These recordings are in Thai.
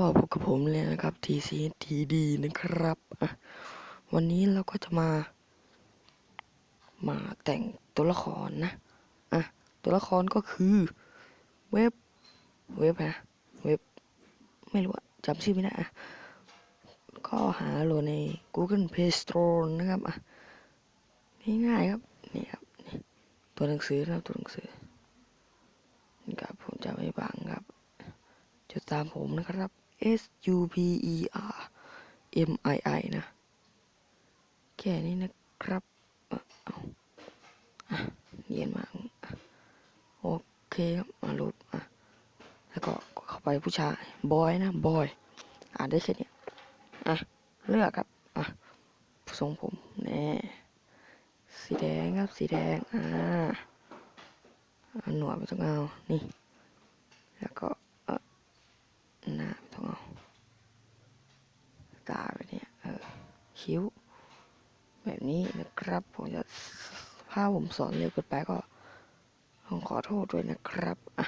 ก็พบกับผมเลยนะครับ TCTD นะครับวันนี้เราก็จะมา มาแต่งตัวละครนะอะตัวละครก็คือเว็บเว็บนะเว็บไม่รู้จำชื่อไม่ได้อะก็หาโหลดใน Google Play Store นะครับอะง่ายๆครับนี่ครับนี่ตัวหนังสือนะครับตัวหนังสือนี่ครับผมจะไม่บังครับจะตามผมนะครับ S U P E R M I I นะ แค่นี้นะครับเอ่อเอาอะเนียนมากโอเคครับมาลบอะแล้วก็เข้าไปผู้ชายบอยนะบอยอ่านได้แค่เนี้ยอะเลือกครับอะทรงผมแน่สีแดงครับสีแดงอ่าหนวดไม่ต้องเอานี่ แล้วก็ เออหน้าไม่ต้องเอา ตาไปเนี่ยเออ คิ้ว แบบนี้นะครับ ผมจะถ้าผมสอนเร็วเกินไปก็ต้องขอโทษด้วยนะครับอะ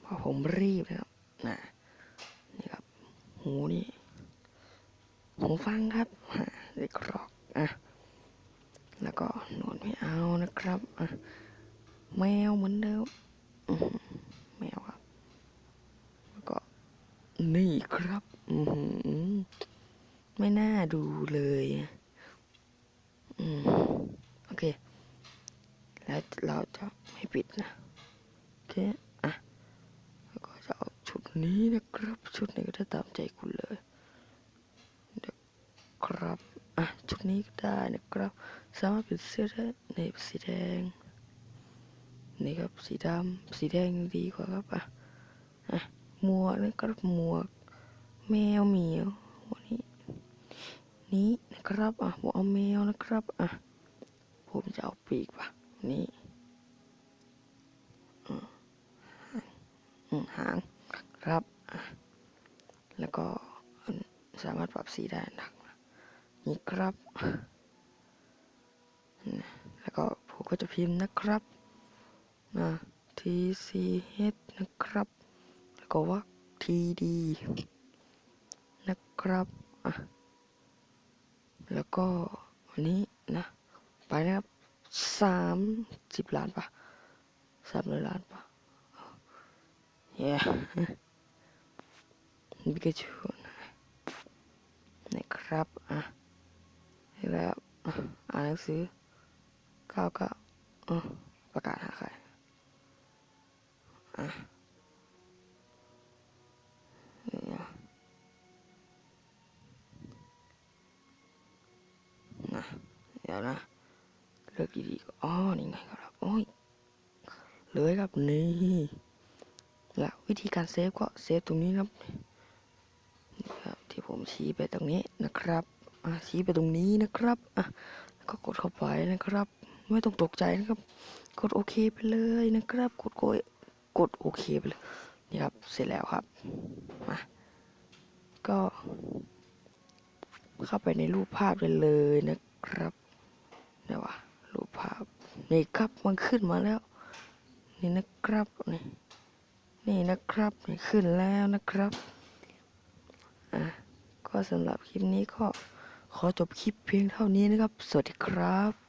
เพราะผมรีบนะครับนะนี่ครับ หูนี่หูฟังครับเด็กรอกอะแล้วก็หนวดไม่เอานะครับอะแมวเหมือนเดิมแมวครับแล้วก็นี่ครับ ไม่น่าดูเลย อืม โอเค แล้วเราจะไม่ปิดนะ โอเค อะ แล้วก็จะเอาชุดนี้นะครับ ชุดนี้ก็ได้ตามใจคุณเลยนะครับ อะ ชุดนี้ก็ได้นะครับ สามารถเป็นเสื้อได้ในสีแดง นี่ครับ สีดำ สีแดงยังดีกว่าครับ อะ อะ หมวกนะครับหมวก แมวเหมียววันนี้ นี้นะครับอะผมเอาแมวนะครับอะผมจะเอาปีกว่ะนี่หางครับอะแล้วก็สามารถปรับสีได้นะนี่ครับ แล้วก็ผมก็จะพิมพ์นะครับนะ T C H นะครับ แล้วก็ว่า T D นะครับอะ แล้วก็วันนี้นะ ไปนะครับสามสิบล้านปะสามร้อยล้านปะเย้บิกาจูนะครับอะแล้วอ่านหนังสือเก้าเก้าอะประกาศหาใครอะ เดี๋ยวนะ เลือกดีๆก็อ๋อนี่ไงครับ โอ้ย เลยครับนี่แล้ววิธีการเซฟก็เซฟตรงนี้ครับนี่ครับที่ผมชี้ไปตรงนี้นะครับอะชี้ไปตรงนี้นะครับอะก็กดเข้าไปนะครับ ไม่ต้องตกใจนะครับ กดโอเคไปเลยนะครับ กดโกยกดโอเคไปเลยนี่ครับเสร็จแล้วครับมาก็เข้าไปในรูปภาพได้เลยนะครับ นี่ครับมันขึ้นมาแล้ว นี่นะครับนี่นี่นะครับนี่ขึ้นแล้วนะครับอะก็สำหรับคลิปนี้ก็ขอจบคลิปเพียงเท่านี้นะครับ สวัสดีครับ